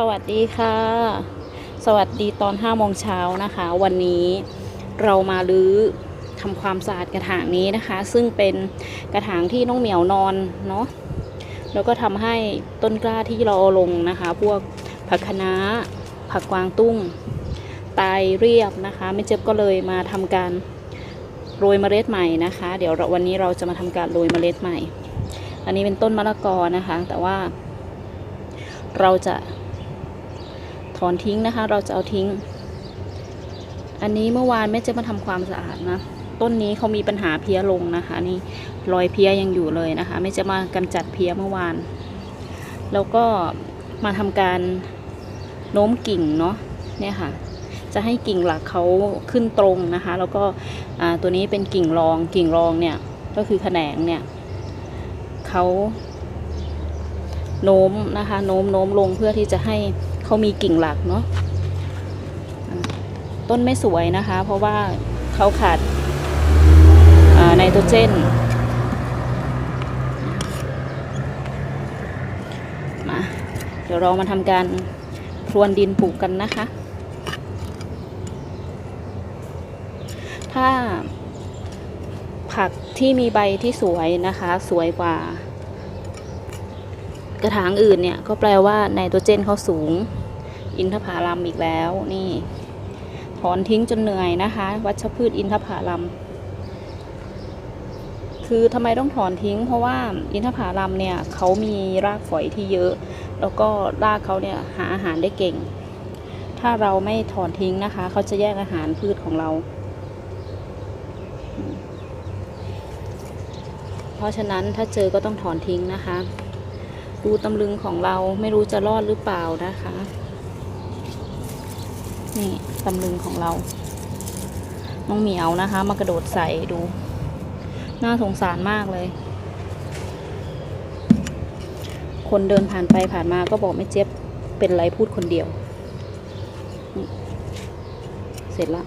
สวัสดีค่ะ สวัสดีตอน5โมงเช้านะคะ วันนี้เรามาลื้อทำความสะอาดกระถางนี้นะคะ ซึ่งเป็นกระถางที่น้องเหมียวนอนเนาะแล้วก็ทำให้ต้นกล้าที่เราเอาลงนะคะ พวกผักคะน้าผักกวางตุ้ง ตายเรียบนะคะไม่เจ็บก็เลยมาทำการโรยเมล็ดใหม่นะคะ เดี๋ยววันนี้เราจะมาทำการโรยเมล็ดใหม่ อันนี้เป็นต้นมะละกอนะคะ แต่ว่าเราจะ ถอนทิ้งนะคะ เราจะเอาทิ้ง อันนี้เมื่อวานแม่เจะมาทำความสะอาดนะต้นนี้เขามีปัญหาเพี้ยลงนะคะ นี่รอยเพี้ยยังอยู่เลยนะคะแม่เจะมากำจัดเพี้ยเมื่อวาน แล้วก็มาทำการโน้มกิ่งเนาะเนี่ยค่ะจะให้กิ่งหลักเขาขึ้นตรงนะคะ แล้วก็ตัวนี้เป็นกิ่งรองกิ่งรองเนี่ยก็คือแขนงเนี่ยเขาโน้มนะคะ โน้มโน้มลงเพื่อที่จะให้ เขามีกิ่งหลักเนาะต้นไม่สวยนะคะ เพราะว่าเขาขาดไนโตรเจนมาเดี๋ยวเรามาทำการพรวนดินปลูกกันนะคะ ถ้าผักที่มีใบที่สวยนะคะ สวยกว่า กระถางอื่นเนี่ยก็แปลว่าไนโตรเจนเขาสูง อินทผลัมอีกแล้วนี่ถอนทิ้งจนเหนื่อยนะคะ วัชพืชอินทผลัม คือทำไมต้องถอนทิ้ง เพราะว่าอินทผลัมเนี่ยเขามีรากฝอยที่เยอะ แล้วก็รากเขาเนี่ยหาอาหารได้เก่ง ถ้าเราไม่ถอนทิ้งนะคะ เขาจะแย่งอาหารพืชของเรา เพราะฉะนั้นถ้าเจอก็ต้องถอนทิ้งนะคะ ดูตำลึงของเราไม่รู้จะรอดหรือเปล่านะคะ นี่ตำลึงของเรา น้องเหมียวนะคะ มากระโดดใส่ดู น่าสงสารมากเลย คนเดินผ่านไปผ่านมาก็บอกไม่เจ็บเป็นไรพูดคนเดียว เสร็จละ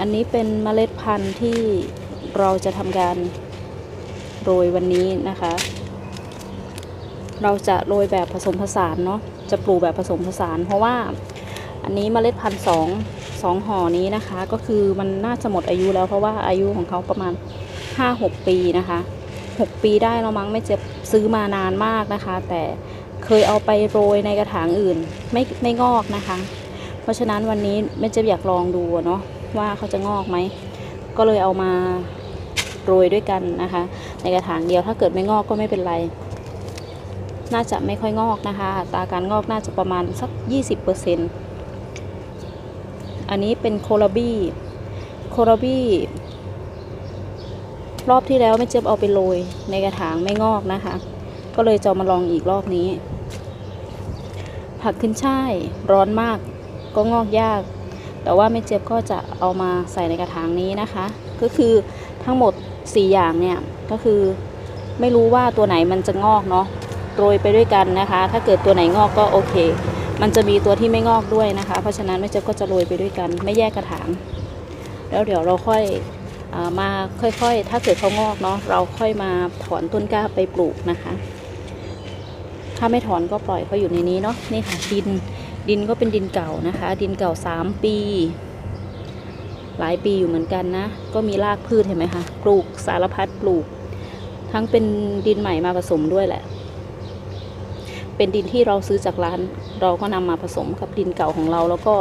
อันนี้เป็นเมล็ดพันธุ์ที่เราจะทำการโรยวันนี้นะคะ เราจะโรยแบบผสมผสานเนาะ จะปลูกแบบผสมผสาน เพราะว่าอันนี้เมล็ดพันธุ์สองสองห่อนี้นะคะ ก็คือมันน่าจะหมดอายุแล้วเพราะว่าอายุของเขาประมาณ 5-6 ปีนะคะ 6 ปีได้แล้วมั้งไม่เจ็บซื้อมานานมากนะคะ แต่เคยเอาไปโรยในกระถางอื่น ไม่ไม่งอกนะคะ เพราะฉะนั้นวันนี้แม่เจ็บอยากลองดูเนาะ ว่าเขาจะงอกไหม ก็เลยเอามาโรยด้วยกันนะคะ ในกระถางเดียวถ้าเกิดไม่งอกก็ไม่เป็นไร น่าจะไม่ค่อยงอกนะคะ ตาการงอกน่าจะประมาณสัก 20%อันนี้เป็นโคลาบี้โคลาบี้รอบที่แล้วไม่เจ็บเอาไปโรยในกระถางไม่งอกนะคะ ก็เลยจะมาลองอีกรอบนี้ ผักขึ้นช่ายร้อนมากก็งอกยาก แต่ว่าไม่เจ็บก็จะเอามาใส่ในกระถางนี้นะคะ ก็คือทั้งหมด 4 อย่างเนี่ยก็คือไม่รู้ว่าตัวไหนมันจะงอกเนาะโรยไปด้วยกันนะคะ ถ้าเกิดตัวไหนงอกก็โอเค มันจะมีตัวที่ไม่งอกด้วยนะคะ เพราะฉะนั้นไม่เจ็บก็จะโรยไปด้วยกัน ไม่แยกกระถางแล้วเดี๋ยวเราค่อยอามาค่อยๆ ถ้าเกิดเขางอกเนาะเราค่อยมาถอนต้นกล้าไปปลูกนะคะ ถ้าไม่ถอนก็ปล่อยเขาอยู่ในนี้เนาะนี่ค่ะดิน ดินก็เป็นดินเก่านะคะ ดินเก่า 3 ปี หลายปีอยู่เหมือนกันนะ ก็มีรากพืชเห็นไหมคะปลูกสารพัดปลูก ทั้งเป็นดินใหม่มาผสมด้วยแหละ เป็นดินที่เราซื้อจากร้าน เราก็นำมาผสมกับดินเก่าของเรา แล้วก็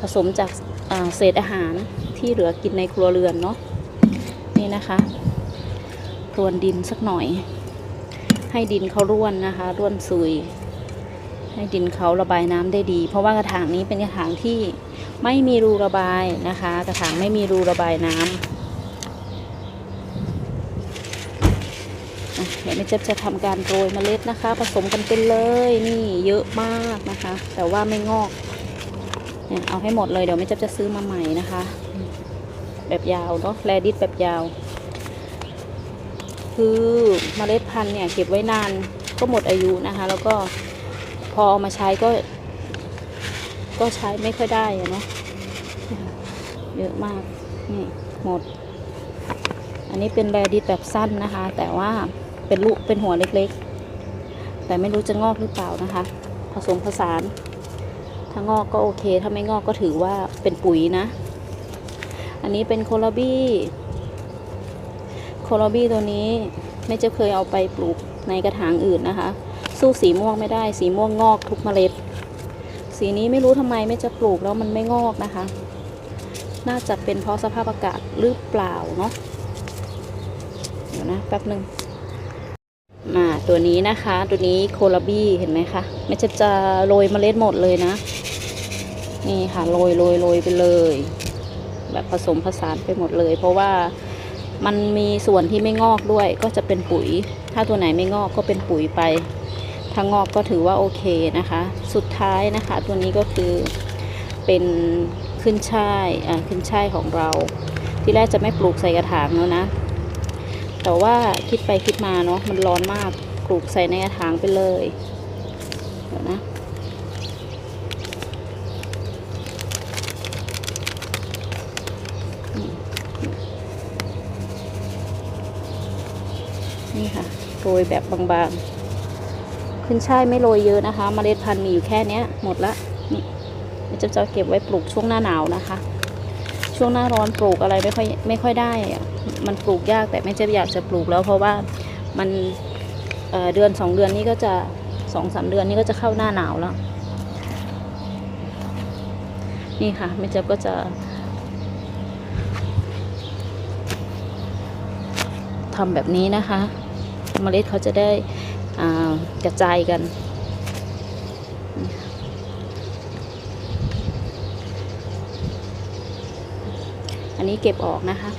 ผสมจากาเศษอาหารที่เหลือกินในครัวเรือนเนาะนี่นะคะพรวนดินสักหน่อย ให้ดินเขาร่วนนะคะ ร่วนซุย ให้ดินเขาระบายน้ำได้ดี เพราะว่ากระถางนี้เป็นกระถางที่ไม่มีรูระบายนะคะ กระถางไม่มีรูระบายน้ำอะเดี๋ยวแม่เจ็บจะทำการโรยเมล็ดนะคะ ผสมกันเป็นเลยนี่เยอะมากนะคะ แต่ว่าไม่งอกเนี่ยเอาให้หมดเลยเดี๋ยวแม่เจ็บจะซื้อมาใหม่นะคะ แบบยาวเนาะแรดิสแบบยาว คือเมล็ดพันธุ์เนี่ยเก็บไว้นานก็หมดอายุนะคะ แล้วก็ พอเอามาใช้ก็ ก็ใช้ไม่ค่อยได้อะเนาะเยอะมาก นี่หมด อันนี้เป็นแรดิสแบบสั้นนะคะ แต่ว่าเป็นลูกเป็นหัวเล็กๆ แต่ไม่รู้จะงอกหรือเปล่านะคะ ผสมผสาน ถ้างอกก็โอเค ถ้าไม่งอกก็ถือว่าเป็นปุ๋ยนะ อันนี้เป็นโคลบี้โคลบี้ตัวนี้ไม่จะเคยเอาไปปลูกในกระถางอื่นนะคะ สู้สีม่วงไม่ได้ สีม่วงงอกทุกเมล็ด สีนี้ไม่รู้ทำไมไม่จะปลูกแล้วมันไม่งอกนะคะ น่าจะเป็นเพราะสภาพอากาศหรือเปล่าเนาะเดี๋ยวนะแป๊บหนึ่งมาตัวนี้นะคะตัวนี้โคลาบี้เห็นไหมคะไม่จะจะโรยเมล็ดหมดเลยนะ นี่ค่ะโรยโรยโรยไปเลย แบบผสมผสานไปหมดเลย เพราะว่ามันมีส่วนที่ไม่งอกด้วยก็จะเป็นปุ๋ย ถ้าตัวไหนไม่งอกก็เป็นปุ๋ยไป ถ้างอกก็ถือว่าโอเคนะคะ สุดท้ายนะคะตัวนี้ก็คือเป็นขึ้นช่ายอ่าขึ้นช่ายของเรา ที่แรกจะไม่ปลูกใส่กระถางแล้วนะ แต่ว่าคิดไปคิดมาเนาะมันร้อนมากปลูกใส่ในกระถางไปเลยเดี๋ยวนะนี่ค่ะโรยแบบบางๆ ขึ้นช่ายไม่โรยเยอะนะคะ เมล็ดพันธุ์มีอยู่แค่เนี้ยหมดละนี่จะจะเก็บไว้ปลูกช่วงหน้าหนาวนะคะ ช่วงหน้าร้อนปลูกอะไรไม่ค่อยไม่ค่อยได้ มันปลูกยากแต่ไม่จะอยากจะปลูกแล้วเพราะว่ามันเเดือนสองเดือนนี้ก็จะสองสามเดือนนี้ก็จะเข้าหน้าหนาวแล้ว นี่ค่ะแม่เจ็บก็จะทำแบบนี้นะคะ เมล็ดเขาจะได้ กระจายกัน อันนี้เก็บออกนะคะ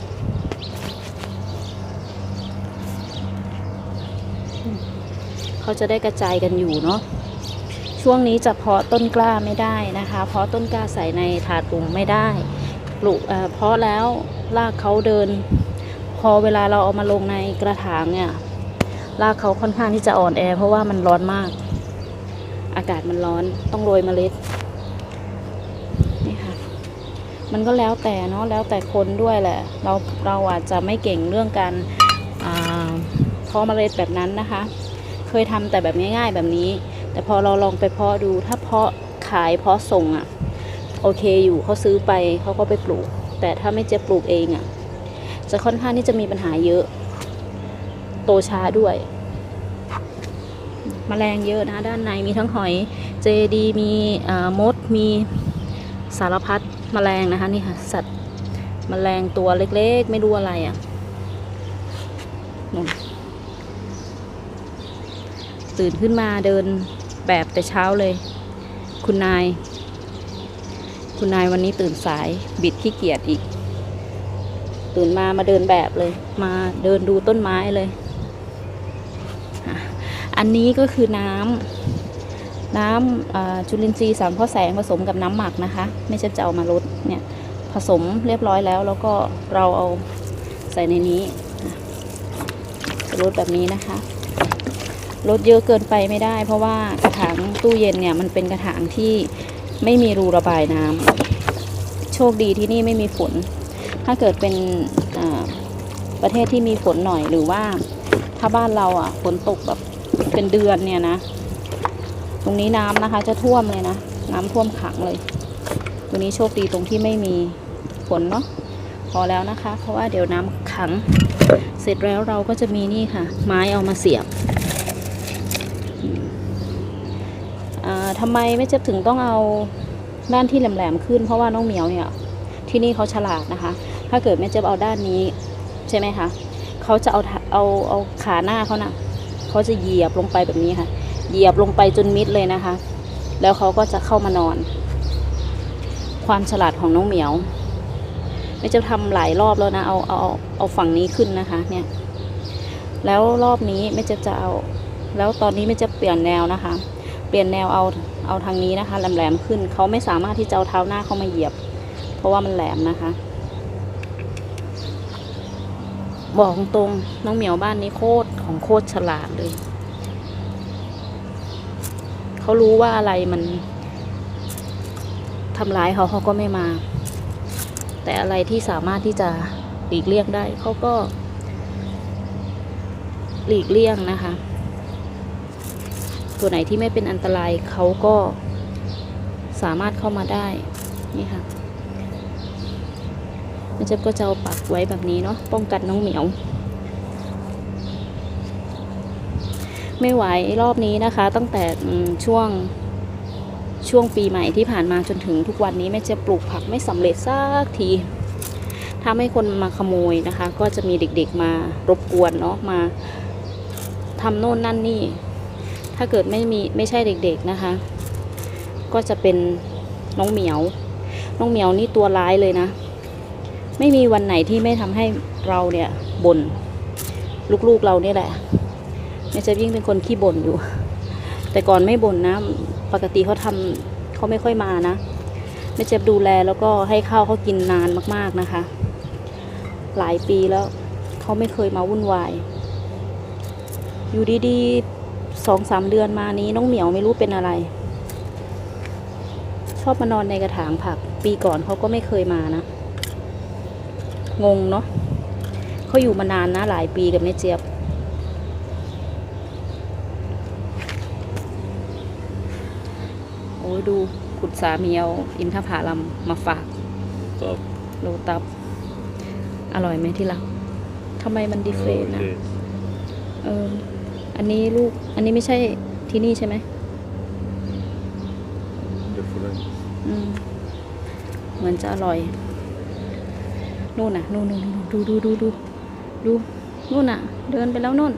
เขาจะได้กระจายกันอยู่เนาะช่วงนี้จะเพาะต้นกล้าไม่ได้นะคะ เพราะต้นกล้าใส่ในถาดหลุมไม่ได้ปลูกเอ่อเพาะแล้วรากเขาเดิน พอเวลาเราเอามาลงในกระถางเนี่ย รากเขาค่อนข้างที่จะอ่อนแอ เพราะว่ามันร้อนมาก อากาศมันร้อนต้องโรยเมล็ดนี่ค่ะ มันก็แล้วแต่เนาะแล้วแต่คนด้วยแหละ เราเราอาจจะไม่เก่งเรื่องการเพาะเมล็ดแบบนั้นนะคะ เคยทำแต่แบบง่ายๆแบบนี้ แต่พอเราลองไปเพาะดูถ้าเพาะขายเพาะส่งอะ่ะโอเคอยู่เขาซื้อไปเขาก็ไปปลูก แต่ถ้าไม่เจะปลูกเองอะ่ะจะค่อนข้างที่จะมีปัญหาเยอะ โตช้าด้วยแมลงเยอะนะด้านในมีทั้งหอยเจดีมีมดมีสารพัดแมลงนะคะนี่ค่ะสัตว์แมลงตัวเล็กๆ ไม่รู้อะไรอะ่ะนู่นตื่นขึ้นมาเดินแบบแต่เช้าเลย คุณนาย คุณนายวันนี้ตื่นสายบิดขี้เกียจอีก ตื่นมามาเดินแบบเลย มาเดินดูต้นไม้เลย อันนี้ก็คือน้ำน้ำอ่าจุลินทรีย์สังเคราะห์แสงผสมกับน้ำหมักนะคะ ไม่ใช่จะเอามาลดเนี่ยผสมเรียบร้อยแล้ว แล้วก็เราเอาใส่ในนี้ลดแบบนี้นะคะลดเยอะเกินไปไม่ได้ เพราะว่ากระถางตู้เย็นเนี่ยมันเป็นกระถางที่ไม่มีรูระบายน้ำโชคดีที่นี่ไม่มีฝน ถ้าเกิดเป็นประเทศที่มีฝนหน่อยหรือว่าถ้าบ้านเราอะฝนตกแบบ เป็นเดือนเนี่ยนะ ตรงนี้น้ำนะคะ จะท่วมเลยนะ น้ำท่วมขังเลยตรงนี้โชคดีตรงที่ไม่มีฝนเนาะพอแล้วนะคะ เพราะว่าเดี๋ยวน้ำขัง เสร็จแล้วเราก็จะมีนี่ค่ะ ไม้เอามาเสียบอืมอ่าทำไมไม่เจ็บถึงต้องเอาด้านที่แหลมๆขึ้น เพราะว่าน้องเหมียวเนี่ยที่นี่เขาฉลาดนะคะ ถ้าเกิดแม่เจ็บเอาด้านนี้ใช่ไหมคะเขาจะเอาเอาเอาขาหน้าเขานะ่ะ เขาจะเหยียบลงไปแบบนี้ค่ะ เหยียบลงไปจนมิดเลยนะคะ แล้วเขาก็จะเข้ามานอน ความฉลาดของน้องเหมียวไม่จะทำหลายรอบแล้วนะ เอาเอาเอาฝั่งนี้ขึ้นนะคะ เนี่ย แล้วรอบนี้ไม่จะจะเอา แล้วตอนนี้ไม่จะเปลี่ยนแนวนะคะ เปลี่ยนแนวเอาเอาทางนี้นะคะแหลมๆขึ้นเขาไม่สามารถที่จะเอาเท้าหน้าเข้ามาเหยียบ เพราะว่ามันแหลมนะคะบอกตรงน้องเหมียวบ้านนี้โคตร โคตรฉลาดเลย เขารู้ว่าอะไรมันทำร้ายเขาเขาก็ไม่มา แต่อะไรที่สามารถที่จะหลีกเลี่ยงได้เขาก็ หลีกเลี่ยงนะคะ ตัวไหนที่ไม่เป็นอันตรายเขาก็สามารถเข้ามาได้นี่ค่ะแม่เจ็บก็จะเอาปักไว้แบบนี้เนาะป้องกันน้องเหมียว ไม่ไหวรอบนี้นะคะ ตั้งแต่ช่วงช่วงปีใหม่ที่ผ่านมาจนถึงทุกวันนี้แม่จะปลูกผักไม่สำเร็จสักทีถ้าไม่คนมาขโมยนะคะ ก็จะมีเด็กๆมารบกวนเนาะมาทำโน่นนั่นนี่ ถ้าเกิดไม่มีไม่ใช่เด็กๆนะคะ ก็จะเป็นน้องเหมียว น้องเหมียวนี่ตัวร้ายเลยนะ ไม่มีวันไหนที่ไม่ทำให้เราเนี่ยบน่นลูกๆเราเนี่ยแหละ แม่เจะยิ่งเป็นคนขี้บ่นอยู่ แต่ก่อนไม่บ่นนะ ปกติเขาทำเขาไม่ค่อยมานะแม่เจ็บดูแลแล้วก็ให้ข้าวเขากินนานมากๆนะคะ หลายปีแล้วเขาไม่เคยมาวุ่นวาย อยู่ดีๆสองสามเดือนมานี้น้องเหมียวไม่รู้เป็นอะไร ชอบมานอนในกระถางผัก ปีก่อนเขาก็ไม่เคยมานะ งงเนาะเขาอยู่มานานนะหลายปีกับแม่เจี๊ยบ อ้ยดูคุณสามีเอาอินทผลัมมาฝากตับโลตับ อร่อยไหมที่รักทำไมมันดิเฟรนต์นะเอออันนี้ลูก อันนี้ไม่ใช่ที่นี่ใช่ไหม different อืมเหมือนจะอร่อย นู่นน่ะนู่นนู่นนู่นดูดูดูดูดูนู่นน่ะ เดินไปแล้วนู่น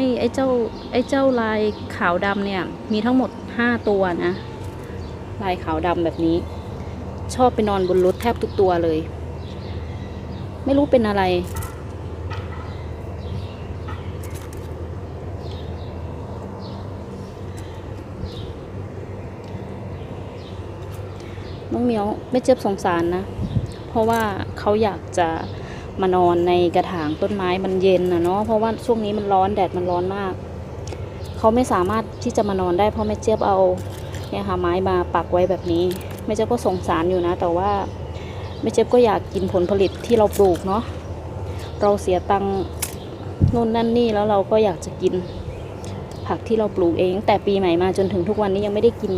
ไอ้ไอ้เจ้าไอ้เจ้าลายขาวดำเนี่ย มีทั้งหมดห้าตัวนะ ลายขาวดำแบบนี้ ชอบไปนอนบนรถแทบทุกตัวเลย ไม่รู้เป็นอะไร น้องเหมียวไม่เจ็บสงสารนะ เพราะว่าเขาอยากจะ มานอนในกระถางต้นไม้มันเย็นนะเนาะเพราะว่าช่วงนี้มันร้อนแดดมันร้อนมากเขาไม่สามารถที่จะมานอนได้เพราะแม่เจี๊ยบเอาเนี่ยค่ะไม้มาปักไว้แบบนี้แม่เจี๊ยบก็สงสารอยู่นะ แต่ว่าแม่เจี๊ยบก็อยากกินผลผลิตที่เราปลูกเนาะเราเสียตังค์นู่นนั่นนี่แล้วเราก็อยากจะกินผักที่เราปลูกเองตั้งแต่ปีใหม่มาจนถึงทุกวันนี้ยังไม่ได้กิน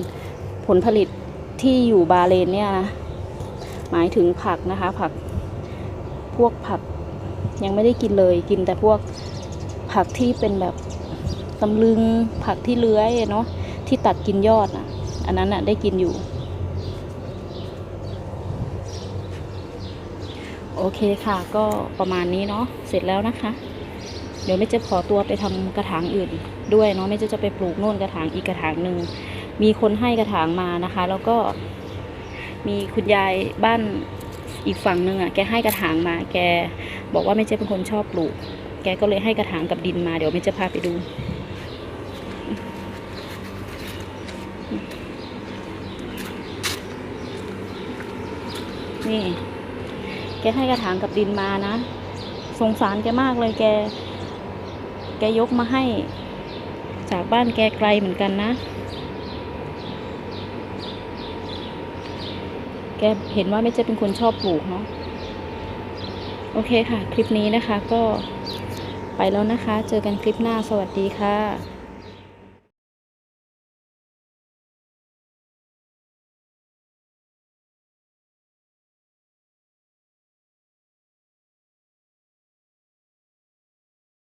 ผลผลิตที่อยู่บาเลนเนี่ยนะหมายถึงผักนะคะผัก พวกผักยังไม่ได้กินเลยกินแต่พวกผักที่เป็นแบบตำลึงผักที่เลื้อยเนาะที่ตัดกินยอดอะ อันนั้นอะได้กินอยู่ โอเคค่ะ ก็ประมาณนี้เนาะเสร็จแล้วนะคะ เดี๋ยวไม่จะขอตัวไปทำกระถางอื่น ด้วยเนาะไม่จะจะไปปลูกโน่นกระถางอีกกระถางหนึ่งมีคนให้กระถางมานะคะ แล้วก็มีคุณยายบ้าน อีกฝั่งหนึ่งอะแกให้กระถางมา แกบอกว่าไม่เจ๊เป็นคนชอบปลูก แกก็เลยให้กระถางกับดินมาเดี๋ยวไม่จะพาไปดูนี่ แกให้กระถางกับดินมานะ สงสารแกมากเลยแก แกยกมาให้ จากบ้านแกไกลเหมือนกันนะ แกเห็นว่าไม่ใช่เป็นคนชอบปลูกเนาะโอเคค่ะ คลิปนี้นะคะก็ไปแล้วนะคะ เจอกันคลิปหน้าสวัสดีค่ะ